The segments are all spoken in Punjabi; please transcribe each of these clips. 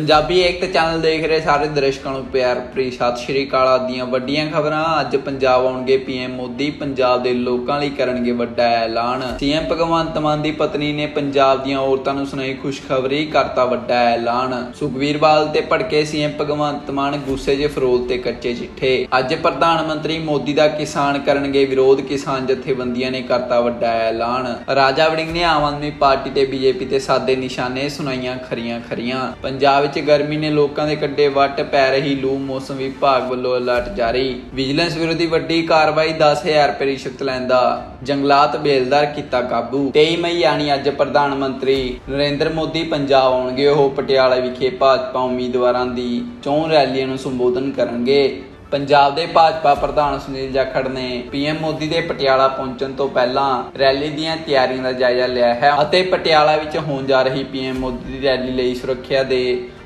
ਪੰਜਾਬੀ ਏਕਤਾ ਚੈਨਲ ਦੇਖ ਰਹੇ ਸਾਰੇ ਦਰਸ਼ਕਾਂ ਨੂੰ ਪਿਆਰ ਭਰੀ ਸਤਿ ਸ਼੍ਰੀ ਅਕਾਲ ਆਦਿ ਦੀਆਂ ਵੱਡੀਆਂ ਖਬਰਾਂ। ਅੱਜ ਪੰਜਾਬ ਆਉਣਗੇ ਪੀਐਮ ਮੋਦੀ, ਪੰਜਾਬ ਦੇ ਲੋਕਾਂ ਲਈ ਕਰਨਗੇ ਵੱਡਾ ਐਲਾਨ। ਸੀਐਮ ਭਗਵੰਤ ਮਾਨ ਦੀ ਪਤਨੀ ਨੇ ਪੰਜਾਬ ਦੀਆਂ ਔਰਤਾਂ ਨੂੰ ਸੁਣਾਈ ਖੁਸ਼ਖਬਰੀ, ਕਰਤਾ ਵੱਡਾ ਐਲਾਨ। ਸੁਖਵੀਰ ਬਾਦਲ ਤੇ ਭੜਕੇ ਸੀਐਮ ਭਗਵੰਤ ਮਾਨ ਗੁੱਸੇ 'ਚ ਫਰੋਲ ਤੇ ਕੱਚੇ ਚਿੱਠੇ। ਅੱਜ ਪ੍ਰਧਾਨ ਮੰਤਰੀ ਮੋਦੀ ਦਾ ਕਿਸਾਨ ਕਰਨਗੇ ਵਿਰੋਧ, ਕਿਸਾਨ ਜਥੇਬੰਦੀਆਂ ਨੇ ਕਰਤਾ ਵੱਡਾ ਐਲਾਨ। ਰਾਜਾ ਵੜਿੰਗ ਨੇ ਆਮ ਆਦਮੀ ਪਾਰਟੀ ਤੇ ਬੀਜੇਪੀ ਤੇ ਸਾਦੇ ਨਿਸ਼ਾਨੇ ਸੁਣਾਈਆਂ ਖਰੀਆਂ ਖਰੀਆਂ। ਪੰਜਾਬ ਵਿੱਚ ਗਰਮੀ ਨੇ ਲੋਕਾਂ ਦੇ ਕੱਡੇ ਵੱਟ ਪੈ ਰਹੀ, ਲੂ ਮੌਸਮ ਵਿਭਾਗ ਵੱਲੋਂ ਅਲਰਟ ਜਾਰੀ। ਵਿਜੀਲੈਂਸ ਵਿਰੋਧੀ ਵੱਡੀ ਕਾਰਵਾਈ 10000 ਰੁਪਏ ਰਿਸ਼ਵਤ ਲੈਣ ਜੰਗਲਾਤ ਬੇਲਦਾਰ ਕੀਤਾ ਕਾਬੂ। 23 ਮਈ ਯਾਨੀ ਅੱਜ ਪ੍ਰਧਾਨ ਮੰਤਰੀ ਨਰਿੰਦਰ ਮੋਦੀ ਪੰਜਾਬ ਆਉਣਗੇ। ਉਹ ਪਟਿਆਲਾ ਵਿਖੇ ਭਾਜਪਾ ਉਮੀਦਵਾਰਾਂ ਦੀ ਚੋਣ ਰੈਲੀਆਂ ਨੂੰ ਸੰਬੋਧਨ ਕਰਨਗੇ। ਪੰਜਾਬ ਦੇ ਭਾਜਪਾ ਪ੍ਰਧਾਨ ਸੁਨੀਲ ਜਾਖੜ ਨੇ ਪੀਐਮ ਮੋਦੀ ਦੇ ਪਟਿਆਲਾ ਪਹੁੰਚਣ ਤੋਂ ਪਹਿਲਾਂ ਰੈਲੀ ਦੀਆਂ ਤਿਆਰੀਆਂ ਦਾ ਜਾਇਜ਼ਾ ਲਿਆ ਹੈ ਅਤੇ ਪਟਿਆਲਾ ਵਿੱਚ ਹੋਣ ਜਾ ਰਹੀ ਪੀਐਮ ਮੋਦੀ ਦੀ ਰੈਲੀ ਲਈ ਸੁਰੱਖਿਆ ਦੇ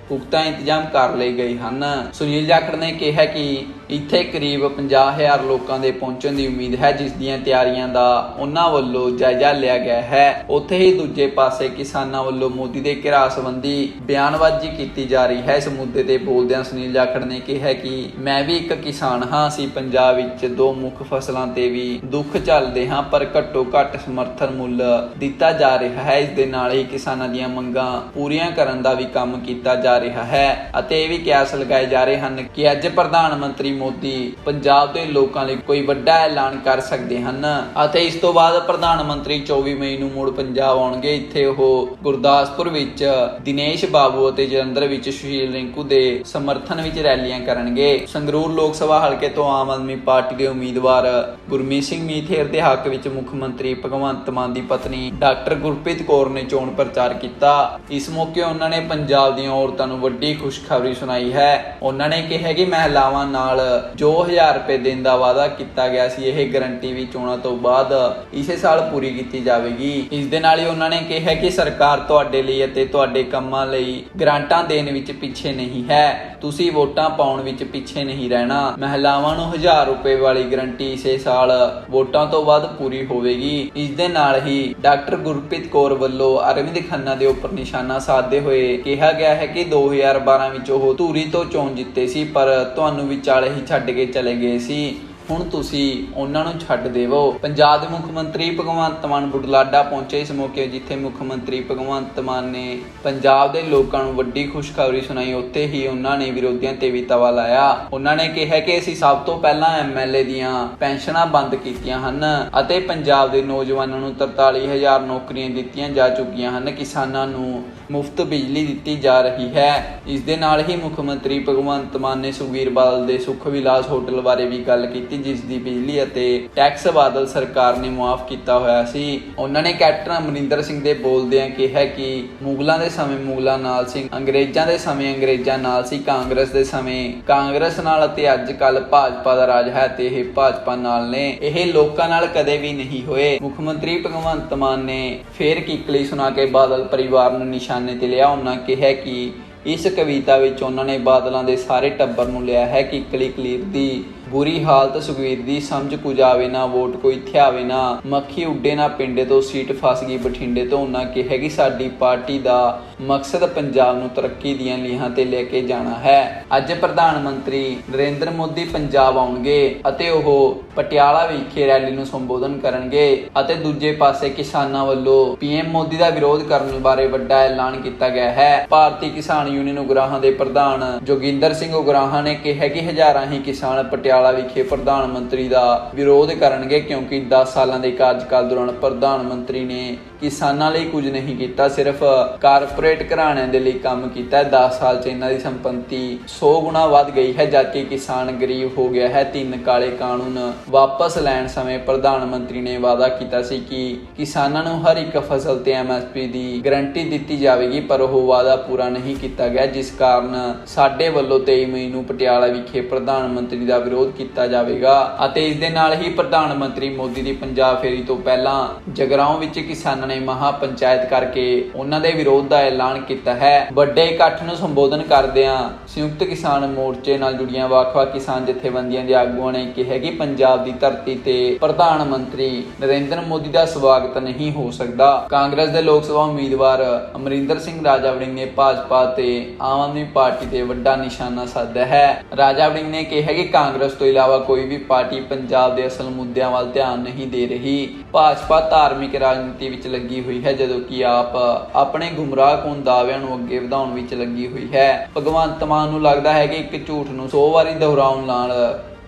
ਪੁਖਤਾ ਇੰਤਜ਼ਾਮ ਕਰ ਲਏ ਗਏ ਹਨ। ਸੁਨੀਲ ਜਾਖੜ ਨੇ ਕਿਹਾ ਕਿ ਇੱਥੇ ਕਰੀਬ 50000 ਲੋਕਾਂ ਦੇ ਪਹੁੰਚਣ ਦੀ ਉਮੀਦ ਹੈ, ਜਿਸ ਦੀਆਂ ਤਿਆਰੀਆਂ ਦਾ ਉਹਨਾਂ ਵੱਲੋਂ ਜਾਇਜ਼ਾ ਲਿਆ ਗਿਆ ਹੈ। ਉੱਥੇ ਹੀ ਦੂਜੇ ਪਾਸੇ ਕਿਸਾਨਾਂ ਵੱਲੋਂ ਮੋਦੀ ਦੇ ਘਿਰਾ ਸੰਬੰਧੀ ਬਿਆਨਬਾਜ਼ੀ ਕੀਤੀ ਜਾ ਰਹੀ ਹੈ। ਇਸ ਮੁੱਦੇ ਤੇ ਬੋਲਦਿਆਂ ਸੁਨੀਲ ਜਾਖੜ ਨੇ ਕਿਹਾ ਕਿ ਮੈਂ ਵੀ ਇੱਕ ਕਿਸਾਨ ਹਾਂ, ਅਸੀਂ ਪੰਜਾਬ ਵਿੱਚ ਦੋ ਮੁੱਖ ਫਸਲਾਂ ਤੇ ਵੀ ਦੁੱਖ ਚੱਲਦੇ ਹਾਂ, ਪਰ ਘੱਟੋ ਘੱਟ ਸਮਰਥਨ ਮੁੱਲ ਦਿੱਤਾ ਜਾ ਰਿਹਾ ਹੈ। ਇਸ ਦੇ ਨਾਲ ਹੀ ਕਿਸਾਨਾਂ ਦੀਆਂ ਮੰਗਾਂ ਪੂਰੀਆਂ ਕਰਨ ਦਾ ਵੀ ਕੰਮ ਕੀਤਾ ਜਾ ਰਿਹਾ ਹੈ ਅਤੇ ਇਹ ਵੀ ਕਿਆਸ ਲਗਾਏ ਜਾ ਰਹੇ ਹਨ ਕਿ ਅੱਜ ਪ੍ਰਧਾਨ ਮੰਤਰੀ ਮੋਦੀ ਪੰਜਾਬ ਦੇ ਲੋਕਾਂ ਲਈ ਕੋਈ ਵੱਡਾ ਐਲਾਨ ਕਰ ਸਕਦੇ ਹਨ। ਅਤੇ ਇਸ ਤੋਂ ਬਾਅਦ ਪ੍ਰਧਾਨ ਮੰਤਰੀ 24 ਮਈ ਨੂੰ ਮੁੜ ਪੰਜਾਬ ਆਉਣਗੇ। ਇੱਥੇ ਉਹ ਗੁਰਦਾਸਪੁਰ ਵਿੱਚ ਦਿਨੇਸ਼ ਬਾਬੂ ਅਤੇ ਜਲੰਧਰ ਵਿੱਚ ਸੁਸ਼ੀਲ ਰਿੰਕੂ ਦੇ ਸਮਰਥਨ ਵਿੱਚ ਰੈਲੀਆਂ ਕਰਨਗੇ। ਸੰਗਰੂਰ ਲੋਕ ਸਭਾ ਹਲਕੇ ਤੋਂ ਆਮ ਆਦਮੀ ਪਾਰਟੀ ਦੇ ਉਮੀਦਵਾਰ ਗੁਰਮੀਤ ਸਿੰਘ ਮੀਥੇਰ ਦੇ ਹੱਕ ਵਿੱਚ ਮੁੱਖ ਮੰਤਰੀ ਭਗਵੰਤ ਮਾਨ ਦੀ ਪਤਨੀ ਡਾਕਟਰ ਗੁਰਪ੍ਰੀਤ ਕੌਰ ਨੇ ਚੋਣ ਪ੍ਰਚਾਰ ਕੀਤਾ। ਇਸ ਮੌਕੇ ਉਹਨਾਂ ਨੇ ਪੰਜਾਬ ਦੀਆਂ ਔਰਤਾਂ ਨੂੰ ਵੱਡੀ ਖੁਸ਼ਖਬਰੀ ਸੁਣਾਈ ਹੈ। ਉਹਨਾਂ ਨੇ ਕਿਹਾ ਕਿ ਮਹਿਲਾਵਾਂ ਨਾਲ ਜੋ 1000 ਰੁਪਏ ਦੇਣ ਦਾ ਵਾਅਦਾ ਕੀਤਾ ਗਿਆ ਸੀ, ਇਹ ਗਰੰਟੀ ਵੀ ਚੋਣਾਂ ਤੋਂ ਬਾਅਦ ਇਸੇ ਸਾਲ ਪੂਰੀ ਕੀਤੀ ਜਾਵੇਗੀ। ਇਸ ਦੇ ਨਾਲ ਹੀ ਉਹਨਾਂ ਨੇ ਕਿਹਾ ਕਿ ਸਰਕਾਰ ਤੁਹਾਡੇ ਲਈ ਅਤੇ ਤੁਹਾਡੇ ਕੰਮਾਂ ਲਈ ਗ੍ਰਾਂਟਾਂ ਦੇਣ ਵਿੱਚ ਪਿੱਛੇ ਨਹੀਂ ਹੈ। ਤੁਸੀਂ ਵੋਟਾਂ ਪਾਉਣ ਵਿੱਚ ਪਿੱਛੇ ਨਹੀਂ ਰਹਿਣਾ। ਮਹਿਲਾਵਾਂ ਨੂੰ 1000 ਰੁਪਏ ਵਾਲੀ ਗਰੰਟੀ ਇਸੇ ਸਾਲ ਵੋਟਾਂ ਤੋਂ ਬਾਅਦ ਪੂਰੀ ਹੋਵੇਗੀ। ਇਸ ਦੇ ਨਾਲ ਹੀ ਡਾਕਟਰ ਗੁਰਪ੍ਰੀਤ ਕੌਰ ਵੱਲੋਂ ਅਰਵਿੰਦ ਖੰਨਾ ਦੇ ਉੱਪਰ ਨਿਸ਼ਾਨਾ ਸਾਧਦੇ ਹੋਏ ਕਿਹਾ ਗਿਆ ਹੈ ਕਿ 2012 ਵਿੱਚ ਉਹ ਧੂਰੀ ਤੋਂ ਚੋਣ ਜਿੱਤੇ ਸੀ, ਪਰ ਤੁਹਾਨੂੰ ਵਿਚਾਲੇ ਹੀ ਛੱਡ ਕੇ ਚਲੇ ਗਏ ਸੀ। ਹੁਣ ਤੁਸੀਂ ਉਹਨਾਂ ਨੂੰ ਛੱਡ ਦੇਵੋ। ਪੰਜਾਬ ਦੇ ਮੁੱਖ ਮੰਤਰੀ ਭਗਵੰਤ ਮਾਨ ਬੁਢਲਾਡਾ ਪਹੁੰਚੇ ਇਸ ਮੌਕੇ, ਜਿੱਥੇ ਮੁੱਖ ਮੰਤਰੀ ਭਗਵੰਤ ਮਾਨ ਨੇ ਪੰਜਾਬ ਦੇ ਲੋਕਾਂ ਨੂੰ ਵੱਡੀ ਖੁਸ਼ਖਬਰੀ ਸੁਣਾਈ। ਉੱਥੇ ਹੀ ਉਹਨਾਂ ਨੇ ਵਿਰੋਧੀਆਂ ਤੇ ਵੀ ਤਵਾ ਲਾਇਆ। ਉਹਨਾਂ ਨੇ ਕਿਹਾ ਕਿ ਅਸੀਂ ਸਭ ਤੋਂ ਪਹਿਲਾਂ ਐਮਐਲਏ ਦੀਆਂ ਪੈਨਸ਼ਨਾਂ ਬੰਦ ਕੀਤੀਆਂ ਹਨ ਅਤੇ ਪੰਜਾਬ ਦੇ ਨੌਜਵਾਨਾਂ ਨੂੰ 43000 ਨੌਕਰੀਆਂ ਦਿੱਤੀਆਂ ਜਾ ਚੁੱਕੀਆਂ ਹਨ। ਕਿਸਾਨਾਂ ਨੂੰ ਮੁਫਤ ਬਿਜਲੀ ਦਿੱਤੀ ਜਾ ਰਹੀ ਹੈ। ਇਸ ਦੇ ਨਾਲ ਹੀ ਮੁੱਖ ਮੰਤਰੀ ਭਗਵੰਤ ਮਾਨ ਨੇ ਸੁਖਬੀਰ ਬਾਦਲ ਦੇ ਸੁਖ ਵਿਲਾਸ ਹੋਟਲ ਬਾਰੇ ਵੀ ਗੱਲ ਕੀਤੀ। ਜਿਸ ਦੀ ਬਿਜਲੀ ਅਤੇ ਟੈਕਸ ਬਾਦਲ ਸਰਕਾਰ ਨੇ ਮੁਆਫ ਕੀਤਾ ਹੋਇਆ ਸੀ। ਉਹਨਾਂ ਨੇ ਕੈਪਟਨ ਅਮਰਿੰਦਰ ਸਿੰਘ ਦੇ ਬੋਲਦਿਆਂ ਕਿਹਾ ਕਿ ਮੁਗਲਾਂ ਦੇ ਸਮੇਂ ਮੁਗਲਾਂ ਨਾਲ ਸੀ, ਅੰਗਰੇਜ਼ਾਂ ਦੇ ਸਮੇਂ ਅੰਗਰੇਜ਼ਾਂ ਨਾਲ ਸੀ, ਕਾਂਗਰਸ ਦੇ ਸਮੇਂ ਕਾਂਗਰਸ ਨਾਲ ਅਤੇ ਅੱਜ ਕੱਲ ਭਾਜਪਾ ਦਾ ਰਾਜ ਹੈ ਤੇ ਇਹ ਭਾਜਪਾ ਨਾਲ ਨੇ। ਇਹ ਲੋਕਾਂ ਨਾਲ ਕਦੇ ਵੀ ਨਹੀਂ ਹੋਏ। ਮੁੱਖ ਮੰਤਰੀ ਭਗਵੰਤ ਮਾਨ ਨੇ ਫੇਰ ਕਿਕਲੀ ਸੁਣਾ ਕੇ ਬਾਦਲ ਪਰਿਵਾਰ ਨੂੰ ਨਿਸ਼ਾਨੇ ਤੇ ਲਿਆ। ਉਹਨਾਂ ਕਿਹਾ ਕਿ ਇਸ ਕਵਿਤਾ ਵਿੱਚ ਉਹਨਾਂ ਨੇ ਬਾਦਲਾਂ ਦੇ ਸਾਰੇ ਟੱਬਰ ਨੂੰ ਲਿਆ ਹੈ ਕਿ ਕਲੀ ਕਲੀਰ ਦੀ ਬੁਰੀ ਹਾਲਤ ਸੁਖਵੀਰ ਦੀ, ਸਮਝ ਕੁਝ ਆਵੇ ਨਾ, ਵੋਟ ਕੋਈ ਥਿਆਵੇ ਨਾ। ਮੱਖੀ ਉੱਡੇ ਨਾ ਪਿੰਡੇ ਤੋਂ, ਸੀਟ ਫਸ ਗਈ ਬਠਿੰਡੇ ਤੋਂ। ਉਹਨਾਂ ਕਿਹਾ ਕਿ ਸਾਡੀ ਪਾਰਟੀ ਦਾ ਮਕਸਦ ਪੰਜਾਬ ਨੂੰ ਤਰੱਕੀ ਦੀਆਂ ਲੀਹਾਂ ਤੇ ਲੈ ਕੇ ਜਾਣਾ ਹੈ। ਅੱਜ ਪ੍ਰਧਾਨ ਮੰਤਰੀ ਨਰਿੰਦਰ ਮੋਦੀ ਪੰਜਾਬ ਆਉਣਗੇ ਅਤੇ ਉਹ ਪਟਿਆਲਾ ਵਿਖੇ ਰੈਲੀ ਨੂੰ ਸੰਬੋਧਨ ਕਰਨਗੇ ਅਤੇ ਦੂਜੇ ਪਾਸੇ ਕਿਸਾਨਾਂ ਵੱਲੋਂ ਪੀਐਮ ਮੋਦੀ ਦਾ ਵਿਰੋਧ ਕਰਨ ਬਾਰੇ ਵੱਡਾ ਐਲਾਨ ਕੀਤਾ ਗਿਆ ਹੈ। ਭਾਰਤੀ ਕਿਸਾਨ ਯੂਨੀਅਨ ਉਗਰਾਹਾਂ ਦੇ ਪ੍ਰਧਾਨ ਜੋਗਿੰਦਰ ਸਿੰਘ ਉਗਰਾਹਾਂ ਨੇ ਕਿਹਾ ਕਿ ਹਜ਼ਾਰਾਂ ਹੀ ਕਿਸਾਨ ਪਟਿਆਲਾ ਪਟਿਆਲਾ ਵਿਖੇ ਪ੍ਰਧਾਨ ਮੰਤਰੀ ਦਾ ਵਿਰੋਧ ਕਰਨਗੇ ਕਿਉਂਕਿ 10 ਸਾਲਾਂ ਦੇ ਕਾਰਜਕਾਲ ਦੌਰਾਨ ਪ੍ਰਧਾਨ ਮੰਤਰੀ ਨੇ ਕਿਸਾਨਾਂ ਲਈ ਕੁਝ ਨਹੀਂ ਕੀਤਾ, ਸਿਰਫ ਕਾਰਪੋਰੇਟ ਘਰਾਣਿਆਂ ਦੇ ਲਈ ਕੰਮ ਕੀਤਾ ਹੈ। 10 ਸਾਲ 'ਚ ਇਹਨਾਂ ਦੀ ਸੰਪਤੀ 100 ਗੁਣਾ ਵੱਧ ਗਈ ਹੈ, ਜਦਕਿ ਕਿਸਾਨ ਗਰੀਬ ਹੋ ਗਿਆ ਹੈ। ਤਿੰਨ ਕਾਲੇ ਕਾਨੂੰਨ ਵਾਪਸ ਲੈਣ ਸਮੇਂ ਪ੍ਰਧਾਨ ਮੰਤਰੀ ਨੇ ਵਾਅਦਾ ਕੀਤਾ ਸੀ ਕਿ ਕਿਸਾਨਾਂ ਨੂੰ ਹਰ ਇੱਕ ਫਸਲ ਤੇ ਐਮਐਸਪੀ ਦੀ ਗਾਰੰਟੀ ਦਿੱਤੀ ਜਾਵੇਗੀ, ਪਰ ਉਹ ਵਾਅਦਾ ਪੂਰਾ ਨਹੀਂ ਕੀਤਾ ਗਿਆ, ਜਿਸ ਕਾਰਨ ਸਾਡੇ ਵੱਲੋਂ 23 ਮਈ ਨੂੰ ਪਟਿਆਲਾ ਵਿਖੇ ਪ੍ਰਧਾਨ ਮੰਤਰੀ ਦਾ ਵਿਰੋਧ ਵਿਰੋਧ ਕੀਤਾ ਜਾਵੇਗਾ ਅਤੇ ਇਸ ਦੇ ਨਾਲ ਹੀ ਪ੍ਰਧਾਨ ਮੰਤਰੀ ਮੋਦੀ ਦੀ ਪੰਜਾਬ ਫੇਰੀ ਤੋਂ ਪਹਿਲਾਂ ਜਗਰਾਉਂ ਵਿੱਚ ਕਿਸਾਨਾਂ ਨੇ ਮਹਾ ਪੰਚਾਇਤ ਕਰਕੇ ਉਹਨਾਂ ਦੇ ਵਿਰੋਧ ਦਾ ਐਲਾਨ ਕੀਤਾ ਹੈ। ਵੱਡੇ ਇਕੱਠ ਨੂੰ ਸੰਬੋਧਨ ਕਰਦਿਆਂ ਸੰਯੁਕਤ ਕਿਸਾਨ ਮੋਰਚੇ ਨਾਲ ਜੁੜੀਆਂ ਵੱਖ-ਵੱਖ ਕਿਸਾਨ ਜਥੇਬੰਦੀਆਂ ਦੇ ਆਗੂਆਂ ਨੇ ਕਿਹਾ ਕਿ ਪੰਜਾਬ ਦੀ ਧਰਤੀ ਤੇ ਪ੍ਰਧਾਨ ਮੰਤਰੀ ਨਰਿੰਦਰ ਮੋਦੀ ਦਾ ਸਵਾਗਤ ਨਹੀਂ ਹੋ ਸਕਦਾ। ਕਾਂਗਰਸ ਦੇ ਲੋਕ ਸਭਾ ਉਮੀਦਵਾਰ ਅਮਰਿੰਦਰ ਸਿੰਘ ਰਾਜਾ ਵੜਿੰਗ ਨੇ ਭਾਜਪਾ ਤੇ ਆਮ ਆਦਮੀ ਪਾਰਟੀ ਤੇ ਵੱਡਾ ਨਿਸ਼ਾਨਾ ਸਾਧਿਆ ਹੈ। ਰਾਜਾ ਵੜਿੰਗ ਨੇ ਕਿਹਾ ਕਿ ਕਾਂਗਰਸ ਤੋਂ ਇਲਾਵਾ ਕੋਈ ਵੀ ਪਾਰਟੀ ਪੰਜਾਬ ਦੇ ਅਸਲ ਮੁੱਦਿਆਂ ਵੱਲ ਧਿਆਨ ਨਹੀਂ ਦੇ ਰਹੀ। ਭਾਜਪਾ ਧਾਰਮਿਕ ਰਾਜਨੀਤੀ ਵਿੱਚ ਲੱਗੀ ਹੋਈ ਹੈ, ਜਦੋਂ ਕਿ ਆਪ ਆਪਣੇ ਗੁੰਮਰਾਹਕੁਨ ਦਾਅਵਿਆਂ ਨੂੰ ਅੱਗੇ ਵਧਾਉਣ ਵਿੱਚ ਲੱਗੀ ਹੋਈ ਹੈ। ਭਗਵੰਤ ਮਾਨ ਨੂੰ ਲੱਗਦਾ ਹੈ ਕਿ ਇੱਕ ਝੂਠ ਨੂੰ 100 ਵਾਰੀ ਦੁਹਰਾਉਣ ਨਾਲ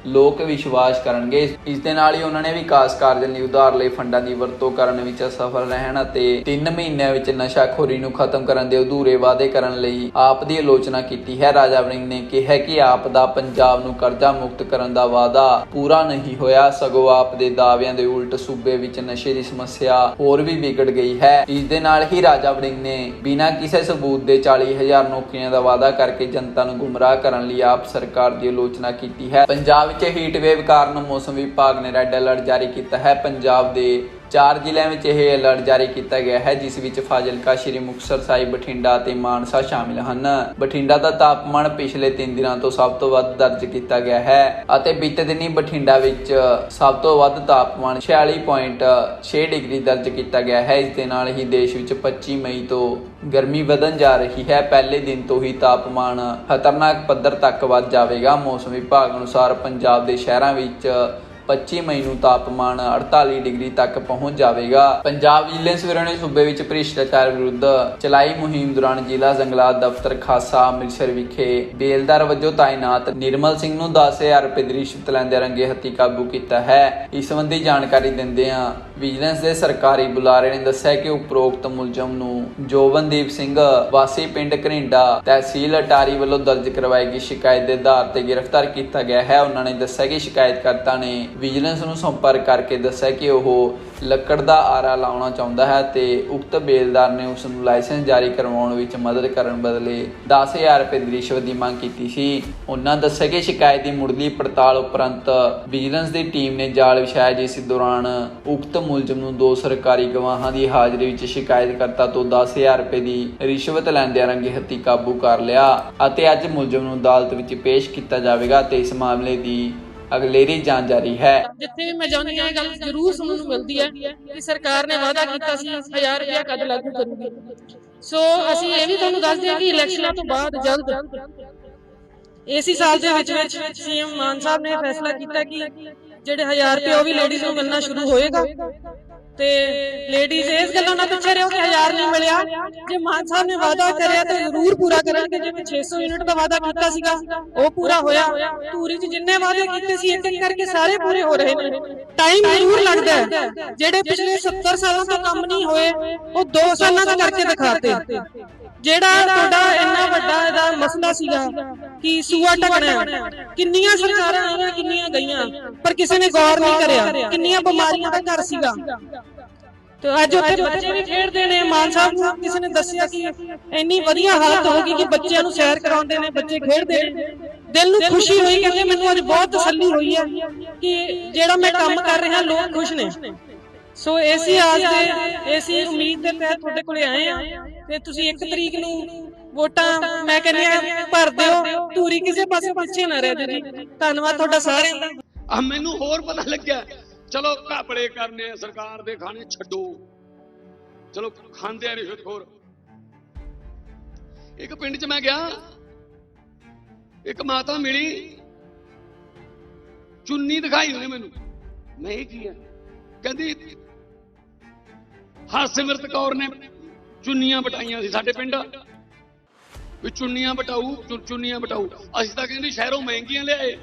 ਲੋਕ ਵਿਸ਼ਵਾਸ ਕਰਨਗੇ। ਇਸ ਦੇ ਨਾਲ ਹੀ ਉਹਨਾਂ ਨੇ ਵਿਕਾਸ ਕਾਰਜਾਂ ਲਈ ਉਧਾਰ ਲਈ ਫੰਡਾਂ ਦੀ ਵਰਤੋਂ ਕਰਨ ਵਿੱਚ ਅਸਫਲ ਰਹਿਣ ਅਤੇ 3 ਮਹੀਨਿਆਂ ਵਿੱਚ ਨਸ਼ਾਖੋਰੀ ਨੂੰ ਖਤਮ ਕਰਨ ਦੇ ਅਧੂਰੇ ਵਾਅਦੇ ਕਰਨ ਲਈ ਆਪ ਦੀ ਆਲੋਚਨਾ ਕੀਤੀ ਹੈ। ਰਾਜਾ ਵੜਿੰਗ ਨੇ ਕਿਹਾ ਕਿ ਆਪ ਦਾ ਪੰਜਾਬ ਨੂੰ ਕਰਜ਼ਾ ਮੁਕਤ ਕਰਨ ਦਾ ਵਾਅਦਾ ਪੂਰਾ ਨਹੀਂ ਹੋਇਆ। ਸਗੋਂ ਆਪ ਦੇ ਦਾਅਵਿਆਂ ਦੇ ਉਲਟ ਸੂਬੇ ਵਿੱਚ ਨਸ਼ੇ ਦੀ ਸਮੱਸਿਆ ਹੋਰ ਵੀ ਵਿਗੜ ਗਈ ਹੈ। ਇਸ ਦੇ ਨਾਲ ਹੀ ਰਾਜਾ ਵੜਿੰਗ ਨੇ ਬਿਨਾਂ ਕਿਸੇ ਸਬੂਤ ਦੇ 40000 ਨੌਕਰੀਆਂ ਦਾ ਵਾਅਦਾ ਕਰਕੇ ਜਨਤਾ ਨੂੰ ਗੁੰਮਰਾਹ ਕਰਨ ਲਈ ਆਪ ਸਰਕਾਰ ਦੀ ਆਲੋਚਨਾ ਕੀਤੀ ਹੈ। ਪੰਜਾਬ ਵਿੱਚ ਹੀਟ ਵੇਵ ਕਾਰਨ ਮੌਸਮ ਵਿਭਾਗ ਨੇ ਰੈੱਡ ਅਲਰਟ ਜਾਰੀ ਕੀਤਾ ਹੈ। ਪੰਜਾਬ ਦੇ ਚਾਰ ਜ਼ਿਲ੍ਹਿਆਂ ਵਿੱਚ ਇਹ ਅਲਰਟ ਜਾਰੀ ਕੀਤਾ ਗਿਆ ਹੈ, ਜਿਸ ਵਿੱਚ ਫਾਜ਼ਿਲਕਾ, ਸ਼੍ਰੀ ਮੁਕਤਸਰ ਸਾਹਿਬ, ਬਠਿੰਡਾ ਅਤੇ ਮਾਨਸਾ ਸ਼ਾਮਿਲ ਹਨ। ਬਠਿੰਡਾ ਦਾ ਤਾਪਮਾਨ ਪਿਛਲੇ 3 ਦਿਨਾਂ ਤੋਂ ਸਭ ਤੋਂ ਵੱਧ ਦਰਜ ਕੀਤਾ ਗਿਆ ਹੈ ਅਤੇ ਬੀਤੇ ਦਿਨੀ ਬਠਿੰਡਾ ਵਿੱਚ ਸਭ ਤੋਂ ਵੱਧ ਤਾਪਮਾਨ 46.6 ਡਿਗਰੀ ਦਰਜ ਕੀਤਾ ਗਿਆ ਹੈ। ਇਸ ਦੇ ਨਾਲ ਹੀ ਦੇਸ਼ ਵਿੱਚ 25 ਮਈ ਤੋਂ ਗਰਮੀ ਵਧਣ ਜਾ ਰਹੀ ਹੈ। ਪਹਿਲੇ ਦਿਨ ਤੋਂ ਹੀ ਤਾਪਮਾਨ ਖਤਰਨਾਕ ਪੱਧਰ ਤੱਕ ਵੱਧ ਜਾਵੇਗਾ। ਮੌਸਮ ਵਿਭਾਗ ਅਨੁਸਾਰ ਪੰਜਾਬ ਦੇ ਸ਼ਹਿਰਾਂ ਵਿੱਚ 25 ਮਈ ਨੂੰ ਤਾਪਮਾਨ 48 ਡਿਗਰੀ ਤੱਕ ਪਹੁੰਚ ਜਾਵੇਗਾ। ਪੰਜਾਬ ਵਿਜੀਲੈਂਸ ਬਿਊਰੋ ਨੇ ਸੂਬੇ ਵਿੱਚ ਭ੍ਰਿਸ਼ਟਾਚਾਰ ਵਿਰੁੱਧ ਚਲਾਈ ਮੁਹਿੰਮ ਦੌਰਾਨ ਜ਼ਿਲ੍ਹਾ ਜੰਗਲਾਤ ਦਫ਼ਤਰ ਖਾਸਾ ਅੰਮ੍ਰਿਤਸਰ ਵਿਖੇ ਬੇਲਦਾਰ ਵਜੋਂ ਤਾਇਨਾਤ ਨਿਰਮਲ ਸਿੰਘ ਨੂੰ 10000 ਰੁਪਏ ਦੀ ਰਿਸ਼ਵਤ ਲੈਂਦੇ ਰੰਗੇ ਹੱਥੀ ਕਾਬੂ ਕੀਤਾ ਹੈ। ਇਸ ਸੰਬੰਧੀ ਜਾਣਕਾਰੀ ਦਿੰਦਿਆਂ ਵਿਜੀਲੈਂਸ ਦੇ ਸਰਕਾਰੀ ਬੁਲਾਰੇ ਨੇ ਦੱਸਿਆ ਕਿ ਉਪਰੋਕਤ ਮੁਲਜ਼ਮ ਨੂੰ ਜੋਵਨਦੀਪ ਸਿੰਘ, ਵਾਸੀ ਪਿੰਡ ਘਰਿੰਡਾ ਤਹਿਸੀਲ ਅਟਾਰੀ ਵੱਲੋਂ ਦਰਜ ਕਰਵਾਈ ਗਈ ਸ਼ਿਕਾਇਤ ਦੇ ਆਧਾਰ ਤੇ ਗ੍ਰਿਫਤਾਰ ਕੀਤਾ ਗਿਆ ਹੈ। ਉਹਨਾਂ ਨੇ ਦੱਸਿਆ ਕਿ ਸ਼ਿਕਾਇਤਕਰਤਾ ਨੇ ਵਿਜੀਲੈਂਸ ਨੂੰ ਸੰਪਰਕ ਕਰਕੇ ਦੱਸਿਆ ਕਿ ਉਹ ਲੱਕੜ ਦਾ ਆਰਾ ਲਾਉਣਾ ਚਾਹੁੰਦਾ ਹੈ ਤੇ ਉਕਤ ਬੇਲਦਾਰ ਨੇ ਉਸ ਨੂੰ ਲਾਇਸੈਂਸ ਜਾਰੀ ਕਰਵਾਉਣ ਵਿੱਚ ਮਦਦ ਕਰਨ ਬਦਲੇ 10000 ਰੁਪਏ ਦੀ ਰਿਸ਼ਵਤ ਦੀ ਮੰਗ ਕੀਤੀ ਸੀ। ਉਹਨਾਂ ਦੱਸਿਆ ਕਿ ਸ਼ਿਕਾਇਤ ਦੀ ਮੁੱਢਲੀ ਪੜਤਾਲ ਉਪਰੰਤ ਵਿਜੀਲੈਂਸ ਦੀ ਟੀਮ ਨੇ ਜਾਲ ਵਿਛਾਇਆ, ਜਿਸ ਦੌਰਾਨ ਉਕਤ ਮੁਲਜ਼ਮ ਨੂੰ ਦੋ ਸਰਕਾਰੀ ਗਵਾਹਾਂ ਦੀ ਹਾਜ਼ਰੀ ਵਿੱਚ ਸ਼ਿਕਾਇਤਕਰਤਾ ਤੋਂ 10000 ਰੁਪਏ ਦੀ ਰਿਸ਼ਵਤ ਲੈਂਦਿਆਂ ਰੰਗੇ ਹੱਥੀ ਕਾਬੂ ਕਰ ਲਿਆ ਅਤੇ ਅੱਜ ਮੁਲਜ਼ਮ ਨੂੰ ਅਦਾਲਤ ਵਿੱਚ ਪੇਸ਼ ਕੀਤਾ ਜਾਵੇਗਾ ਤੇ ਇਸ ਮਾਮਲੇ ਦੀ ਅਗਲੇਰੀ ਜਾਂਚ ਜਾਰੀ ਹੈ। ਜਿੱਥੇ ਵੀ ਮੈਂ ਜਾਂਦੀ ਹਾਂ, ਇਹ ਗੱਲ ਜ਼ਰੂਰ ਸੁਣਨ ਨੂੰ ਮਿਲਦੀ ਹੈ ਕਿ ਸਰਕਾਰ ਨੇ ਵਾਅਦਾ ਕੀਤਾ ਸੀ 1000 ਰੁਪਇਆ ਕਦ ਲਾਗੂ ਕਰੂਗੀ। ਸੋ ਅਸੀਂ ਇਹ ਵੀ ਤੁਹਾਨੂੰ ਦੱਸਦੇ ਹਾਂ ਕਿ ਇਲੈਕਸ਼ਨਾਂ ਤੋਂ ਬਾਅਦ ਜਲਦ ਇਸੇ ਸਾਲ ਦੇ ਵਿੱਚ ਵਿੱਚ ਸੀਐਮ ਮਾਨ ਸਾਹਿਬ ਨੇ ਫੈਸਲਾ ਕੀਤਾ ਕਿ ਜਿਹੜੇ 1000 ਰੁਪਏ ਉਹ ਵੀ ਲੇਡੀਜ਼ ਨੂੰ ਮਿਲਣਾ ਸ਼ੁਰੂ ਹੋਏਗਾ। ਤੇ ਲੇਡੀਜ਼ ਇਸ ਗੱਲਾਂ ਨਾਲ ਪਿੱਛੇ ਰਹੋ ਕਿ 1000 ਨਹੀਂ ਮਿਲਿਆ। ਜੇ ਮਾਨ ਸਾਹਿਬ ਨੇ ਵਾਅਦਾ ਕਰਿਆ ਤਾਂ ਜ਼ਰੂਰ ਪੂਰਾ ਕਰਨਗੇ। ਜਿਵੇਂ 600 ਯੂਨਿਟ ਦਾ ਵਾਅਦਾ ਕੀਤਾ ਸੀਗਾ, ਉਹ ਪੂਰਾ ਹੋਇਆ। ਧੂਰੀ 'ਚ ਜਿੰਨੇ ਵਾਅਦੇ ਕੀਤੇ ਸੀ ਇੱਕ ਇੱਕ ਕਰਕੇ ਸਾਰੇ ਪੂਰੇ ਹੋ ਰਹੇ ਨੇ। ਟਾਈਮ ਜ਼ਰੂਰ ਲੱਗਦਾ ਹੈ। ਜਿਹੜੇ ਪਿਛਲੇ 70 ਸਾਲਾਂ ਤੋਂ ਕੰਮ ਨਹੀਂ ਹੋਏ, ਉਹ 2 ਸਾਲਾਂ ਦਾ ਕਰਕੇ ਦਿਖਾਤੇ। ਜਿਹੜਾ ਤੁਹਾਡਾ ਇੰਨਾ ਵੱਡਾ ਇਹਦਾ ਮਸਲਾ ਸੀਗਾ ਕਿ ਸੂਆ ਟਕਣਾ। ਕਿੰਨੀਆਂ ਸਰਕਾਰਾਂ ਆਈਆਂ ਕਿੰਨੀਆਂ ਗਈਆਂ। ਪਰ ਕਿਸੇ ਨੇ ਗੌਰ ਨਹੀਂ ਕਰਿਆ। ਕਿੰਨੀਆਂ ਬਿਮਾਰੀਆਂ ਦਾ ਘਰ ਸੀਗਾ। ਤੇ ਅੱਜ ਉੱਥੇ ਬੱਚੇ ਵੀ ਖੇਡਦੇ ਨੇ। ਮਾਨ ਸਾਹਿਬ ਨੂੰ ਕਿਸੇ ਨੇ ਦੱਸਿਆ ਕਿ ਇੰਨੀ ਵਧੀਆ ਹਾਲਤ ਹੋ ਗਈ ਕਿ ਬੱਚਿਆਂ ਨੂੰ ਸੈਰ ਕਰਾਉਂਦੇ ਨੇ ਬੱਚੇ ਖੇਡਦੇ ਨੇ। ਦਿਲ ਨੂੰ ਖੁਸ਼ੀ ਹੋਈ ਕਹਿੰਦੇ ਮੈਨੂੰ ਅੱਜ ਬਹੁਤ ਤਸੱਲੀ ਹੋਈ ਹੈ ਕਿ ਜਿਹੜਾ ਮੈਂ ਕੰਮ ਕਰ ਰਿਹਾ ਲੋਕ ਖੁਸ਼ ਨੇ। ਸੋ ਐਸੀ ਆਸ ਦੇ ਐਸੀ ਉਮੀਦ ਦੇ ਤਹਿਤ ਤੁਹਾਡੇ ਕੋਲੇ ਆਏ ਆ ਤੇ ਤੁਸੀਂ 1 ਤਰੀਕ ਨੂੰ ਵੋਟਾਂ ਮੈਂ ਕਹਿੰਦੀ ਆ ਭਰ ਦਿਓ। ਧੂਰੀ ਕਿਸੇ ਪਾਸੇ ਪਿੱਛੇ ਨਾ ਰਹਿ ਜੀ ਧੰਨਵਾਦ ਤੁਹਾਡਾ ਸਾਰਿਆਂ ਦਾ। ਆ ਮੈਨੂੰ ਹੋਰ ਪਤਾ ਲੱਗਿਆ। ਚਲੋ ਘਾਪੜੇ ਕਰਨੇ ਆ ਸਰਕਾਰ ਦੇ ਖਾਣੇ ਛੱਡੋ। ਚਲੋ ਖਾਂਦੇ ਆ ਰਿਸ਼ਵਤਖੋਰ ਇੱਕ ਪਿੰਡ 'ਚ ਮੈਂ ਗਿਆ। ਇੱਕ ਮਾਤਾ ਮਿਲੀ। ਚੁੰਨੀ ਦਿਖਾਈ ਉਹਨੇ ਮੈਨੂੰ। ਮੈਂ ਇਹ ਕੀ ਹੈ? ਕਹਿੰਦੀ ਹਰਸਿਮਰਤ ਕੌਰ ਨੇ ਚੁੰਨੀਆਂ ਬਟਾਈਆਂ ਸੀ ਸਾਡੇ ਪਿੰਡ। ਵੀ ਚੁੰਨੀਆਂ ਬਟਾਊ ਚੁ- ਚੁੰਨੀਆਂ ਬਟਾਊ ਅਸੀਂ ਤਾਂ ਕਹਿੰਦੇ ਸ਼ਹਿਰੋਂ ਮਹਿੰਗੀਆਂ ਲਿਆਏ।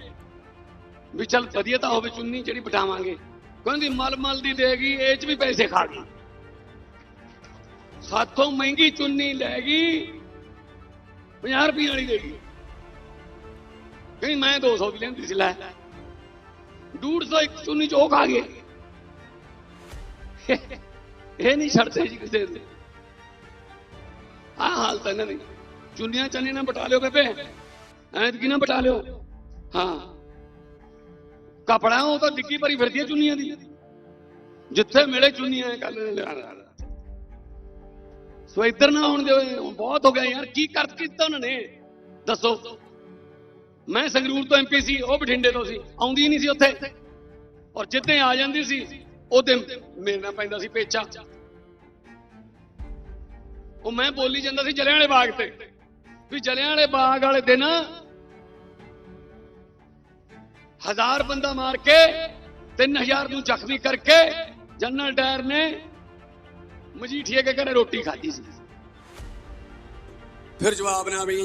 ਵੀ ਚੱਲ ਵਧੀਆ ਤਾਂ ਹੋਵੇ ਚੁੰਨੀ ਜਿਹੜੀ ਬਟਾਵਾਂਗੇ ਕਹਿੰਦੀ ਮਲ ਮਲ ਦੀ ਦੇਗੀ ਇਹ ਚ ਵੀ ਪੈਸੇ ਖਾ ਗਈ। ਸਾਥੋਂ ਮਹਿੰਗੀ ਚੁੰਨੀ ਲੈ ਗਈ 50 ਰੁਪਏ ਵਾਲੀ ਦੇ ਗਈ। ਕਹਿੰਦੀ ਮੈਂ 200 ਦੀ ਲੈਂਦੀ ਸੀ, ਲੈ। 150 ਇੱਕ ਚੁੰਨੀ ਚ ਉਹ ਖਾ ਗਏ ਇਹ ਨਹੀਂ ਛੱਡਦੇ ਜੀ ਕਿਸੇ ਦੇ ਆਹ ਹਾਲ ਇਹਨਾਂ ਦੀ। ਚੁੰਨੀਆਂ ਚੰਨੀ ਨਾ ਬਟਾ ਲਿਓ ਬੇਬੇ। ਐਤਕੀ ਨਾ ਬਟਾ ਲਿਓ। ਹਾਂ। ਕਪੜਾ ਉਹ ਤਾਂ ਡਿੱਗੀ ਭਰੀ ਫਿਰਦੀ ਹੈ ਚੁੰਨੀਆਂ ਦੀ। ਜਿੱਥੇ ਮਿਲੇ ਚੁੰਨੀਆਂ ਕੱਲ ਸੋ ਇੱਧਰ ਨਾ ਹੁਣ ਦਿਓ। ਬਹੁਤ ਹੋ ਗਿਆ ਯਾਰ। ਕੀ ਕਰ ਕੀਤਾ ਉਹਨਾਂ ਨੇ? ਦੱਸੋ। ਮੈਂ ਸੰਗਰੂਰ ਤੋਂ ਐਮਪੀ ਸੀ, ਉਹ ਬਠਿੰਡੇ ਤੋਂ ਸੀ। ਆਉਂਦੀ ਨਹੀਂ ਸੀ ਉੱਥੇ। ਔਰ ਜਿੱਦੇ ਆ ਜਾਂਦੀ ਸੀ ਉਹਦੇ ਮੇਰੇ ਨਾਲ ਪੈਂਦਾ ਸੀ ਪੇਚਾ। ਉਹ ਮੈਂ ਬੋਲੀ ਜਾਂਦਾ ਸੀ ਜਲਿਆਂ ਵਾਲੇ ਬਾਗ ਤੇ। ਵੀ ਜਲਿਆਂ ਵਾਲੇ ਬਾਗ ਵਾਲੇ ਦਿਨ ਹਜ਼ਾਰ ਬੰਦਾ ਮਾਰ ਕੇ 3000 ਨੂੰ ਜ਼ਖਮੀ ਕਰਕੇ ਜਨਰਲ ਡਾਇਰ ਨੇ ਮਜੀਠੀਏ ਕੇ ਘਰੇ ਰੋਟੀ ਖਾਧੀ ਸੀ। ਫਿਰ ਜਵਾਬ ਨਾ ਵੀ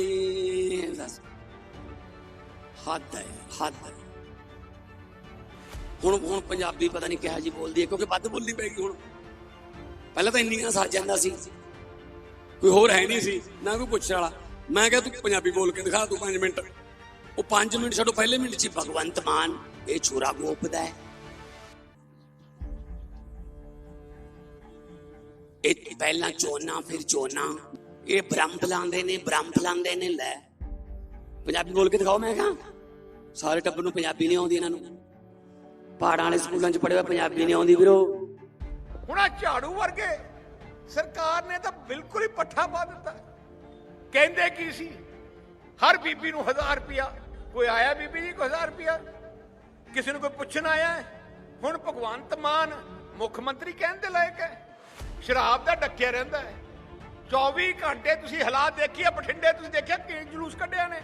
ਹੱਦ ਹੈ ਹੱਦ ਹੈ। ਹੁਣ ਹੁਣ ਪੰਜਾਬੀ ਪਤਾ ਨਹੀਂ ਕਿਹਾ ਜੀ ਬੋਲਦੀ ਹੈ, ਕਿਉਂਕਿ ਵੱਧ ਬੋਲੀ ਪੈ ਗਈ ਹੁਣ। ਪਹਿਲਾਂ ਤਾਂ ਇੰਨੀਆਂ ਸਰ ਜਾਂਦਾ ਸੀ। ਕੋਈ ਹੋਰ ਹੈ ਨਹੀਂ ਸੀ, ਨਾ ਕੋਈ ਪੁੱਛਣ ਵਾਲਾ। ਮੈਂ ਕਿਹਾ ਤੂੰ ਪੰਜਾਬੀ ਬੋਲ ਕੇ ਦਿਖਾ, ਤੂੰ 5 ਮਿੰਟ। ਉਹ 5 ਮਿੰਟ ਛੱਡੋ, ਪਹਿਲੇ ਮਿੰਟ 'ਚ ਭਗਵੰਤ ਮਾਨ, ਇਹ ਛੁਰਾ ਗੋਪਦਾ ਹੈ। ਇਹ ਪਹਿਲਾਂ ਚੋਨਾ ਫਿਰ ਚੋਨਾ ਇਹ ਬ੍ਰਹਮ ਫਲਾਉਂਦੇ ਨੇ, ਬ੍ਰਹਮ ਫਲਾਉਂਦੇ ਨੇ, ਲੈ। ਪੰਜਾਬੀ ਬੋਲ ਕੇ ਦਿਖਾਓ, ਮੈਂ ਕਿਹਾ। ਸਾਰੇ ਟੱਬਰ ਨੂੰ ਪੰਜਾਬੀ ਨਹੀਂ ਆਉਂਦੀ ਇਹਨਾਂ ਨੂੰ। ਪਹਾੜਾਂ ਵਾਲੇ ਸਕੂਲਾਂ 'ਚ ਪੜ੍ਹਿਆ ਪੰਜਾਬੀ ਨਹੀਂ ਆਉਂਦੀ ਵੀਰੋ। ਹੁਣ ਆ ਝਾੜੂ ਵਰਗੇ ਸਰਕਾਰ ਨੇ ਤਾਂ ਬਿਲਕੁਲ ਹੀ ਪੱਠਾ ਪਾ ਦਿੱਤਾ। ਕਹਿੰਦੇ ਕੀ ਸੀ? ਹਰ ਬੀਬੀ ਨੂੰ 1000 ਰੁਪਿਆ ਕੋਈ ਆਇਆ ਬੀਬੀ ਜੀ, ਕੋਈ 1000 ਰੁਪਿਆ ਕਿਸੇ ਨੂੰ ਕੋਈ ਪੁੱਛਣ ਆਇਆ ਹੁਣ ਭਗਵੰਤ ਮਾਨ ਮੁੱਖ ਮੰਤਰੀ ਕਹਿਣ ਦੇ ਲਾਇਕ ਹੈ। ਸ਼ਰਾਬ ਦਾ ਡੱਕਿਆ ਰਹਿੰਦਾ ਹੈ। 24 ਘੰਟੇ ਤੁਸੀਂ ਹਾਲਾਤ ਦੇਖੀਏ, ਬਠਿੰਡੇ ਤੁਸੀਂ ਦੇਖਿਆ ਕਿ ਜਲੂਸ ਕੱਢਿਆ ਨੇ?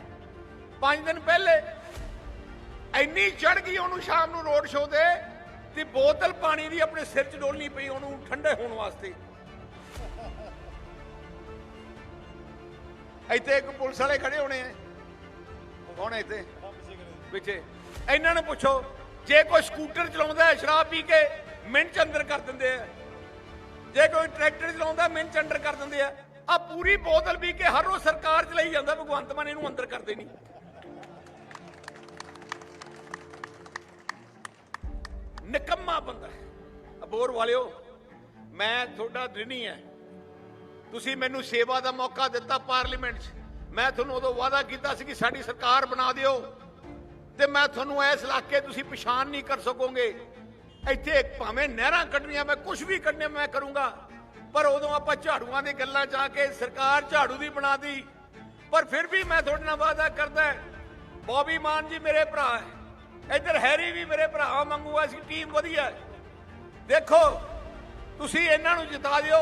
5 ਦਿਨ ਪਹਿਲੇ ਇੰਨੀ ਚੜ ਗਈ ਉਹਨੂੰ ਸ਼ਾਮ ਨੂੰ ਰੋਡ ਸ਼ੋਅ ਤੇ ਤੇ ਬੋਤਲ ਪਾਣੀ ਦੀ ਆਪਣੇ ਸਿਰ 'ਚ ਡੋਲਣੀ ਪਈ ਉਹਨੂੰ ਠੰਡੇ ਹੋਣ ਵਾਸਤੇ। ਇੱਥੇ ਇੱਕ ਪੁਲਿਸ ਵਾਲੇ ਖੜੇ ਹੋਣੇ ਆ। ਕੌਣ ਹੈ ਇੱਥੇ? ਪਿੱਛੇ। ਇਹਨਾਂ ਨੂੰ ਪੁੱਛੋ, ਜੇ ਕੋਈ ਸਕੂਟਰ ਚਲਾਉਂਦਾ ਹੈ, ਸ਼ਰਾਬ ਪੀ ਕੇ ਮਿੰਟ 'ਚ ਅੰਦਰ ਕਰ ਦਿੰਦੇ ਆ। ਜੇ ਕੋਈ ਟਰੈਕਟਰ ਚਲਾਉਂਦਾ ਮਿੰਟ 'ਚ ਅੰਦਰ ਕਰ ਦਿੰਦੇ ਆ। ਆ ਪੂਰੀ ਬੋਤਲ ਪੀ ਕੇ ਹਰ ਰੋਜ਼ ਸਰਕਾਰ ਚਲਾਈ ਜਾਂਦਾ, ਭਗਵੰਤ ਮਾਨ ਇਹਨੂੰ ਅੰਦਰ ਕਰਦੇ ਨਹੀਂ। ਨਿਕੰਮਾ ਬੰਦਾ ਅਬੋਰ ਵਾਲਿਓ, ਮੈਂ ਤੁਹਾਡਾ ਰਿਣੀ ਹੈ। ਤੁਸੀਂ ਮੈਨੂੰ ਸੇਵਾ ਦਾ ਮੌਕਾ ਦਿੱਤਾ ਪਾਰਲੀਮੈਂਟ 'ਚ। ਮੈਂ ਤੁਹਾਨੂੰ ਉਦੋਂ ਵਾਅਦਾ ਕੀਤਾ ਸੀ ਕਿ ਸਾਡੀ ਸਰਕਾਰ ਬਣਾ ਦਿਓ। ਤੇ ਮੈਂ ਤੁਹਾਨੂੰ ਇਸ ਇਲਾਕੇ ਤੁਸੀਂ ਪਛਾਣ ਨਹੀਂ ਕਰ ਸਕੋਗੇ। ਇੱਥੇ ਭਾਵੇਂ ਨਹਿਰਾਂ ਕੱਢਣੀਆਂ, ਮੈਂ ਕੁਝ ਵੀ ਕੱਢਣੇ ਮੈਂ ਕਰੂੰਗਾ। ਪਰ ਉਦੋਂ ਆਪਾਂ ਝਾੜੂਆਂ ਦੀ ਗੱਲਾਂ 'ਚ ਆ ਕੇ ਸਰਕਾਰ ਝਾੜੂ ਦੀ ਬਣਾਦੀ। ਪਰ ਫਿਰ ਵੀ ਮੈਂ ਤੁਹਾਡੇ ਨਾਲ ਵਾਅਦਾ ਕਰਦਾ ਬੌਬੀ ਮਾਨ ਜੀ ਮੇਰੇ ਭਰਾ ਹੈ। ਇੱਧਰ ਹੈਰੀ ਵੀ ਮੇਰੇ ਭਰਾ ਵਾਂਗੂ ਆ ਸੀ ਟੀਮ ਵਧੀਆ ਦੇਖੋ, ਤੁਸੀਂ ਇਹਨਾਂ ਨੂੰ ਜਿਤਾ ਦਿਓ।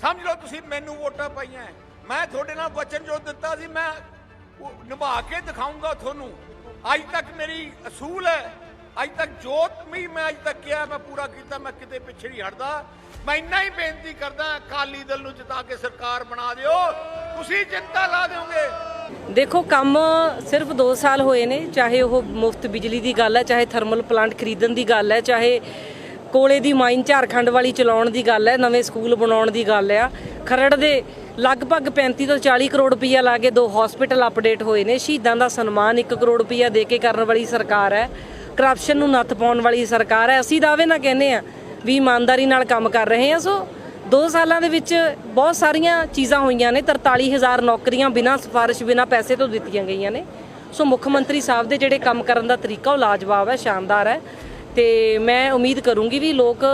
ਸਮਝ ਲਓ ਤੁਸੀਂ ਮੈਨੂੰ ਵੋਟਾਂ ਪਾਈਆਂ ਮੈਂ ਤੁਹਾਡੇ ਨਾਲ ਵਚਨ ਜੋ ਦਿੱਤਾ ਸੀ, ਮੈਂ ਨਿਭਾ ਕੇ ਦਿਖਾਉਂਗਾ ਤੁਹਾਨੂੰ। ਅੱਜ ਤੱਕ ਮੇਰੀ ਅਸੂਲ ਹੈ। ਅੱਜ ਤੱਕ ਜੋ ਵੀ ਮੈਂ ਅੱਜ ਤੱਕ ਕਿਹਾ, ਮੈਂ ਪੂਰਾ ਕੀਤਾ, ਮੈਂ ਕਿਤੇ ਪਿੱਛੇ ਨਹੀਂ ਹਟਦਾ। ਮੈਂ ਇੰਨਾ ਹੀ ਬੇਨਤੀ ਕਰਦਾ, ਅਕਾਲੀ ਦਲ ਨੂੰ ਜਿਤਾ ਕੇ ਸਰਕਾਰ ਬਣਾ ਦਿਓ। ਤੁਸੀਂ ਚਿੰਤਾ ਲਾ ਦਿਓਗੇ। ਦੇਖੋ, ਕੰਮ ਸਿਰਫ 2 ਸਾਲ ਹੋਏ ਨੇ, ਚਾਹੇ ਉਹ ਮੁਫਤ ਬਿਜਲੀ ਦੀ ਗੱਲ ਹੈ, ਚਾਹੇ ਥਰਮਲ ਪਲਾਂਟ ਖਰੀਦਣ ਦੀ ਗੱਲ ਹੈ, ਚਾਹੇ ਕੋਲੇ ਦੀ ਮਾਈਨ ਝਾਰਖੰਡ ਵਾਲੀ ਚਲਾਉਣ ਦੀ ਗੱਲ ਹੈ, ਨਵੇਂ ਸਕੂਲ ਬਣਾਉਣ ਦੀ ਗੱਲ ਆ ਖਰੜ ਦੇ ਲਗਭਗ 35 ਤੋਂ 40 ਕਰੋੜ ਰੁਪਈਆ ਲਾ ਕੇ ਦੋ ਹਸਪੀਟਲ ਅਪਡੇਟ ਹੋਏ ਨੇ। ਸ਼ਹੀਦਾਂ ਦਾ ਸਨਮਾਨ 1 ਕਰੋੜ ਰੁਪਈਆ ਦੇ ਕੇ ਕਰਨ ਵਾਲੀ ਸਰਕਾਰ ਹੈ। ਕਰਪਸ਼ਨ ਨੂੰ ਨੱਥ ਪਾਉਣ ਵਾਲੀ ਸਰਕਾਰ ਹੈ। ਅਸੀਂ ਦਾਅਵੇ ਨਾ ਕਹਿੰਦੇ ਆ ਵੀ ਇਮਾਨਦਾਰੀ ਨਾਲ ਕੰਮ ਕਰ ਰਹੇ ਆ ਸੋ 2 ਸਾਲਾਂ ਦੇ ਵਿੱਚ ਬਹੁਤ ਸਾਰੀਆਂ ਚੀਜ਼ਾਂ ਹੋਈਆਂ ਨੇ 43000 ਨੌਕਰੀਆਂ ਬਿਨਾਂ ਸਿਫਾਰਿਸ਼, ਬਿਨਾਂ ਪੈਸੇ ਤੋਂ ਦਿੱਤੀਆਂ ਗਈਆਂ ਨੇ। ਸੋ ਮੁੱਖ ਮੰਤਰੀ ਸਾਹਿਬ ਦੇ ਜਿਹੜੇ ਕੰਮ ਕਰਨ ਦਾ ਤਰੀਕਾ ਉਹ ਲਾਜਵਾਬ ਹੈ, ਸ਼ਾਨਦਾਰ ਹੈ। ਤੇ ਮੈਂ ਉਮੀਦ ਕਰੂੰਗੀ ਵੀ ਲੋਕ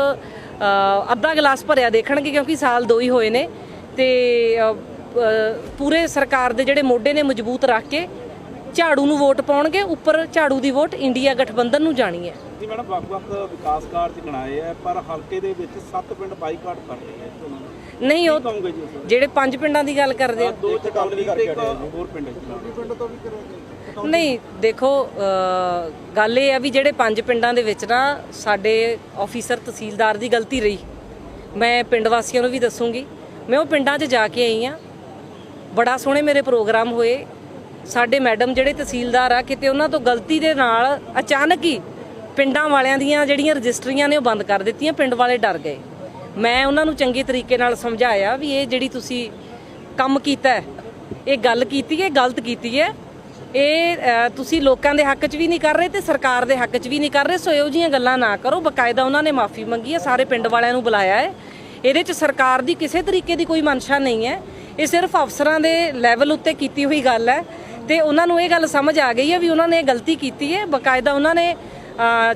ਅੱਧਾ ਗਲਾਸ ਭਰਿਆ ਦੇਖਣਗੇ ਕਿਉਂਕਿ ਸਾਲ ਦੋ ਹੀ ਹੋਏ ਨੇ। ਤੇ ਪੂਰੇ ਸਰਕਾਰ ਦੇ ਜਿਹੜੇ ਮੋਢੇ ਨੇ ਮਜ਼ਬੂਤ ਰੱਖ ਕੇ ਝਾੜੂ ਨੂੰ ਵੋਟ ਪਾਉਣਗੇ ਉੱਪਰ ਝਾੜੂ ਦੀ ਵੋਟ ਇੰਡੀਆ ਗਠਬੰਧਨ ਨੂੰ ਜਾਣੀ ਹੈ। ਜੀ ਮੈਡਮ ਵੱਖ-ਵੱਖ ਵਿਕਾਸ ਕਾਰਜ ਗਿਣਾਏ ਆ ਪਰ ਹਲਕੇ ਦੇ ਵਿੱਚ ਸੱਤ ਪਿੰਡ ਬਾਈਕਾਟ ਕਰ ਰਹੇ ਆ ਨਹੀਂ ਉਹ ਜਿਹੜੇ ਪੰਜ ਪਿੰਡਾਂ ਦੀ ਗੱਲ ਕਰਦੇ ਆ ਦੋ ਚਟਾਲੀ ਤੇ ਇੱਕ ਹੋਰ ਪਿੰਡ ਹੈ ਪਿੰਡ ਤੋਂ ਵੀ ਨਹੀਂ ਦੇਖੋ ਗੱਲ ਇਹ ਆ ਵੀ ਜਿਹੜੇ ਪੰਜ ਪਿੰਡਾਂ ਦੇ ਵਿੱਚ ਨਾ ਸਾਡੇ ਆਫੀਸਰ ਤਹਿਸੀਲਦਾਰ ਦੀ ਗਲਤੀ ਰਹੀ। ਮੈਂ ਪਿੰਡ ਵਾਸੀਆਂ ਨੂੰ ਵੀ ਦੱਸੂਗੀ। ਮੈਂ ਉਹ ਪਿੰਡਾਂ 'ਚ ਜਾ ਕੇ ਆਈ ਆ ਬੜਾ ਸੋਹਣੇ ਮੇਰੇ ਪ੍ਰੋਗਰਾਮ ਹੋਏ। ਸਾਡੇ ਮੈਡਮ ਜਿਹੜੇ ਤਹਿਸੀਲਦਾਰ ਆ, ਕਿਤੇ ਉਹਨਾਂ ਤੋਂ ਗਲਤੀ ਦੇ ਨਾਲ ਅਚਾਨਕ ਹੀ ਪਿੰਡਾਂ ਵਾਲਿਆਂ ਦੀਆਂ ਜਿਹੜੀਆਂ ਰਜਿਸਟਰੀਆਂ ਨੇ ਉਹ ਬੰਦ ਕਰ ਦਿੱਤੀਆਂ, ਪਿੰਡ ਵਾਲੇ ਡਰ ਗਏ। ਮੈਂ ਉਹਨਾਂ ਨੂੰ ਚੰਗੇ ਤਰੀਕੇ ਨਾਲ ਸਮਝਾਇਆ ਵੀ ਇਹ ਜਿਹੜੀ ਤੁਸੀਂ ਕੰਮ ਕੀਤਾ ਇਹ ਗੱਲ ਕੀਤੀ ਹੈ, ਗਲਤ ਕੀਤੀ ਹੈ। ਇਹ ਤੁਸੀਂ ਲੋਕਾਂ ਦੇ ਹੱਕ 'ਚ ਵੀ ਨਹੀਂ ਕਰ ਰਹੇ ਤੇ ਸਰਕਾਰ ਦੇ ਹੱਕ 'ਚ ਵੀ ਨਹੀਂ ਕਰ ਰਹੇ, ਸੋ ਇਹੋ ਜਿਹੀਆਂ ਗੱਲਾਂ ਨਾ ਕਰੋ। ਬਕਾਇਦਾ ਉਹਨਾਂ ਨੇ ਮਾਫੀ ਮੰਗੀ ਹੈ, ਸਾਰੇ ਪਿੰਡ ਵਾਲਿਆਂ ਨੂੰ ਬੁਲਾਇਆ ਹੈ। ਇਹਦੇ 'ਚ ਸਰਕਾਰ ਦੀ ਕਿਸੇ ਤਰੀਕੇ ਦੀ ਕੋਈ ਮਨਸ਼ਾ ਨਹੀਂ ਹੈ। ਇਹ ਸਿਰਫ ਅਫਸਰਾਂ ਦੇ ਲੈਵਲ ਉੱਤੇ ਕੀਤੀ ਹੋਈ ਗੱਲ ਹੈ। ਤੇ ਉਹਨਾਂ ਨੂੰ ਇਹ ਗੱਲ ਸਮਝ ਆ ਗਈ ਹੈ ਵੀ ਉਹਨਾਂ ਨੇ ਇਹ ਗਲਤੀ ਕੀਤੀ ਹੈ। ਬਕਾਇਦਾ ਉਹਨਾਂ ਨੇ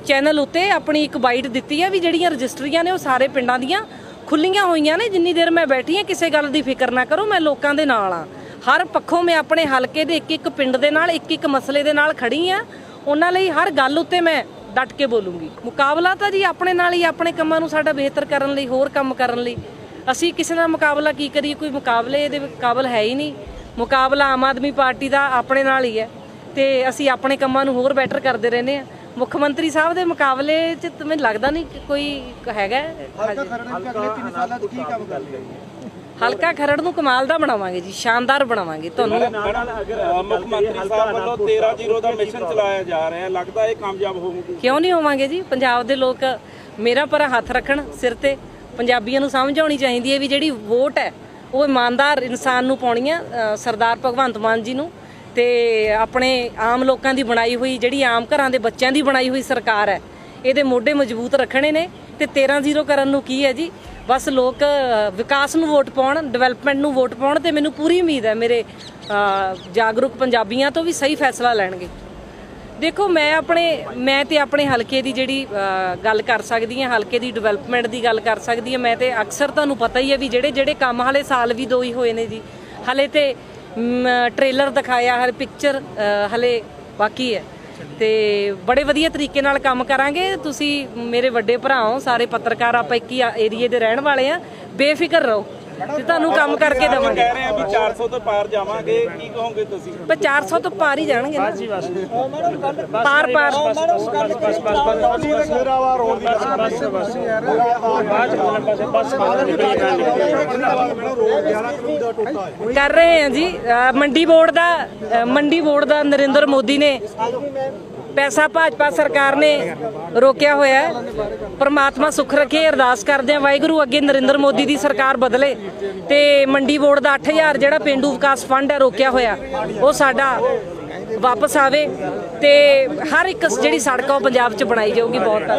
ਚੈਨਲ ਉੱਤੇ ਆਪਣੀ ਇੱਕ ਬਾਈਟ ਦਿੱਤੀ ਹੈ ਵੀ ਜਿਹੜੀਆਂ ਰਜਿਸਟਰੀਆਂ ਨੇ ਉਹ ਸਾਰੇ ਪਿੰਡਾਂ ਦੀਆਂ ਖੁੱਲੀਆਂ ਹੋਈਆਂ ਨੇ। ਜਿੰਨੀ ਦੇਰ ਮੈਂ ਬੈਠੀ ਹਾਂ, ਕਿਸੇ ਗੱਲ ਦੀ ਫਿਕਰ ਨਾ ਕਰੋ, ਮੈਂ ਲੋਕਾਂ ਦੇ ਨਾਲ ਆ ਹਰ ਪੱਖੋਂ ਮੈਂ ਆਪਣੇ ਹਲਕੇ ਦੇ ਇੱਕ ਇੱਕ ਪਿੰਡ ਦੇ ਨਾਲ ਇੱਕ ਇੱਕ ਮਸਲੇ ਦੇ ਨਾਲ ਖੜੀ ਆ ਉਹਨਾਂ ਲਈ ਹਰ ਗੱਲ ਉੱਤੇ ਮੈਂ ਡਟ ਕੇ ਬੋਲੂੰਗੀ। ਮੁਕਾਬਲਾ ਤਾਂ ਜੀ ਆਪਣੇ ਨਾਲ ਹੀ, ਆਪਣੇ ਕੰਮਾਂ ਨੂੰ ਸਾਡਾ ਬਿਹਤਰ ਕਰਨ ਲਈ, ਹੋਰ ਕੰਮ ਕਰਨ ਲਈ। ਅਸੀਂ ਕਿਸੇ ਨਾਲ ਮੁਕਾਬਲਾ ਕੀ ਕਰੀਏ? ਕੋਈ ਮੁਕਾਬਲੇ ਦੇ ਕਾਬਲ ਹੈ ਹੀ ਨਹੀਂ। ਮੁਕਾਬਲਾ ਆਮ ਆਦਮੀ ਪਾਰਟੀ ਦਾ ਆਪਣੇ ਨਾਲ ਹੀ ਹੈ ਤੇ ਅਸੀਂ ਆਪਣੇ ਕੰਮਾਂ ਨੂੰ ਹੋਰ ਬੈਟਰ ਕਰਦੇ ਰਹਿੰਦੇ ਆ ਮੁੱਖ ਮੰਤਰੀ ਸਾਹਿਬ ਦੇ ਮੁਕਾਬਲੇ 'ਚ ਤਾਂ ਮੈਨੂੰ ਲੱਗਦਾ ਨਹੀਂ ਕਿ ਕੋਈ ਹੈਗਾ। ਹਲਕਾ ਖਰੜ ਨੂੰ ਕਮਾਲ ਦਾ ਬਣਾਵਾਂਗੇ ਜੀ ਸ਼ਾਨਦਾਰ ਬਣਾਵਾਂਗੇ ਤੁਹਾਨੂੰ। ਮੁੱਖ ਮੰਤਰੀ ਸਾਹਿਬ ਵੱਲੋਂ 13-0 ਦਾ ਮਿਸ਼ਨ ਚਲਾਇਆ ਜਾ ਰਿਹਾ ਹੈ ਲੱਗਦਾ ਇਹ ਕਾਮਯਾਬ ਹੋਊਗੀ। ਕਿਉਂ ਨਹੀਂ ਹੋਵਾਂਗੇ ਜੀ? ਪੰਜਾਬ ਦੇ ਲੋਕ ਮੇਰਾ ਪਰ ਹੱਥ ਰੱਖਣ ਸਿਰ ਤੇ ਪੰਜਾਬੀਆਂ ਨੂੰ ਸਮਝ ਆਉਣੀ ਚਾਹੀਦੀ ਹੈ ਵੀ ਜਿਹੜੀ ਵੋਟ ਹੈ ਉਹ ਇਮਾਨਦਾਰ ਇਨਸਾਨ ਨੂੰ ਪਾਉਣੀਆਂ ਸਰਦਾਰ ਭਗਵੰਤ ਮਾਨ ਜੀ ਨੂੰ ਤੇ ਆਪਣੇ ਆਮ ਲੋਕਾਂ ਦੀ ਬਣਾਈ ਹੋਈ, ਜਿਹੜੀ ਆਮ ਘਰਾਂ ਦੇ ਬੱਚਿਆਂ ਦੀ ਬਣਾਈ ਹੋਈ ਸਰਕਾਰ ਹੈ, ਇਹਦੇ ਮੋਢੇ ਮਜ਼ਬੂਤ ਰੱਖਣੇ ਨੇ ਤੇ 13-0 ਕਰਨ ਨੂੰ ਕੀ ਹੈ ਜੀ? ਬਸ ਲੋਕ ਵਿਕਾਸ ਨੂੰ ਵੋਟ ਪਾਉਣ, ਡਿਵੈਲਪਮੈਂਟ ਨੂੰ ਵੋਟ ਪਾਉਣ ਤੇ ਮੈਨੂੰ ਪੂਰੀ ਉਮੀਦ ਹੈ ਮੇਰੇ ਜਾਗਰੂਕ ਪੰਜਾਬੀਆਂ ਤੋਂ ਵੀ ਸਹੀ ਫੈਸਲਾ ਲੈਣਗੇ। ਦੇਖੋ, ਮੈਂ ਆਪਣੇ, ਮੈਂ ਤੇ ਆਪਣੇ ਹਲਕੇ ਦੀ ਜਿਹੜੀ ਗੱਲ ਕਰ ਸਕਦੀ ਹਾਂ, ਹਲਕੇ ਦੀ ਡਿਵੈਲਪਮੈਂਟ ਦੀ ਗੱਲ ਕਰ ਸਕਦੀ ਹਾਂ, ਮੈਂ ਤੇ ਅਕਸਰ ਤੁਹਾਨੂੰ ਪਤਾ ਹੀ ਹੈ ਵੀ ਜਿਹੜੇ ਜਿਹੜੇ ਕੰਮ ਹਲੇ ਸਾਲ ਵੀ ਦੋ ਹੀ ਹੋਏ ਨੇ ਜੀ। ਹਲੇ ਤੇ ਟ੍ਰੇਲਰ ਦਿਖਾਇਆ ਹਰ ਪਿਕਚਰ ਹਲੇ ਬਾਕੀ ਹੈ। ਤੇ ਬੜੇ ਵਧੀਆ ਤਰੀਕੇ ਨਾਲ ਕੰਮ ਕਰਾਂਗੇ। ਤੁਸੀਂ ਮੇਰੇ ਵੱਡੇ ਭਰਾ ਹੋ, ਸਾਰੇ ਪੱਤਰਕਾਰ, ਆਪਾਂ ਇੱਕ ਹੀ ਏਰੀਏ ਦੇ ਰਹਿਣ ਵਾਲੇ ਆ ਬੇਫਿਕਰ ਰਹੋ। ਤੇ ਤੁਹਾਨੂੰ ਕੰਮ ਕਰਕੇ ਦੇਵਾਂਗੇ। ਕਹਿ ਰਹੇ ਆ ਵੀ 400 ਤੋਂ ਪਾਰ ਜਾਵਾਂਗੇ ਕੀ ਕਹੋਗੇ ਤੁਸੀਂ? ਪਰ 400 ਤੋਂ ਪਾਰ ਹੀ ਜਾਣਗੇ ਨਾ। ਜੀ ਪਾਰ ਪਾਰ। ਕਰ ਰਹੇ ਹਾਂ ਜੀ। ਮੰਡੀ ਬੋਰਡ ਦਾ ਮੰਡੀ ਬੋਰਡ ਦਾ ਨਰਿੰਦਰ ਮੋਦੀ ਨੇ ਪੈਸਾ ਭਾਜਪਾ ਸਰਕਾਰ ਨੇ ਰੋਕਿਆ ਹੋਇਆ ਹੈ। ਪ੍ਰਮਾਤਮਾ ਸੁਖ ਰੱਖੇ, ਅਰਦਾਸ ਕਰਦੇ ਆ ਵਾਹਿਗੁਰੂ ਅੱਗੇ ਨਰਿੰਦਰ ਮੋਦੀ ਦੀ ਸਰਕਾਰ ਬਦਲੇ ਤੇ ਮੰਡੀ ਬੋਰਡ ਦਾ 8000 ਜਿਹੜਾ ਪਿੰਡੂ ਵਿਕਾਸ ਫੰਡ ਹੈ ਰੋਕਿਆ ਹੋਇਆ, ਉਹ ਸਾਡਾ ਵਾਪਸ ਆਵੇ ਤੇ ਹਰ ਇੱਕ ਜਿਹੜੀ ਸੜਕ ਆ, ਉਹ ਪੰਜਾਬ 'ਚ ਬਣਾਈ ਜਾਊਗੀ ਬਹੁਤ।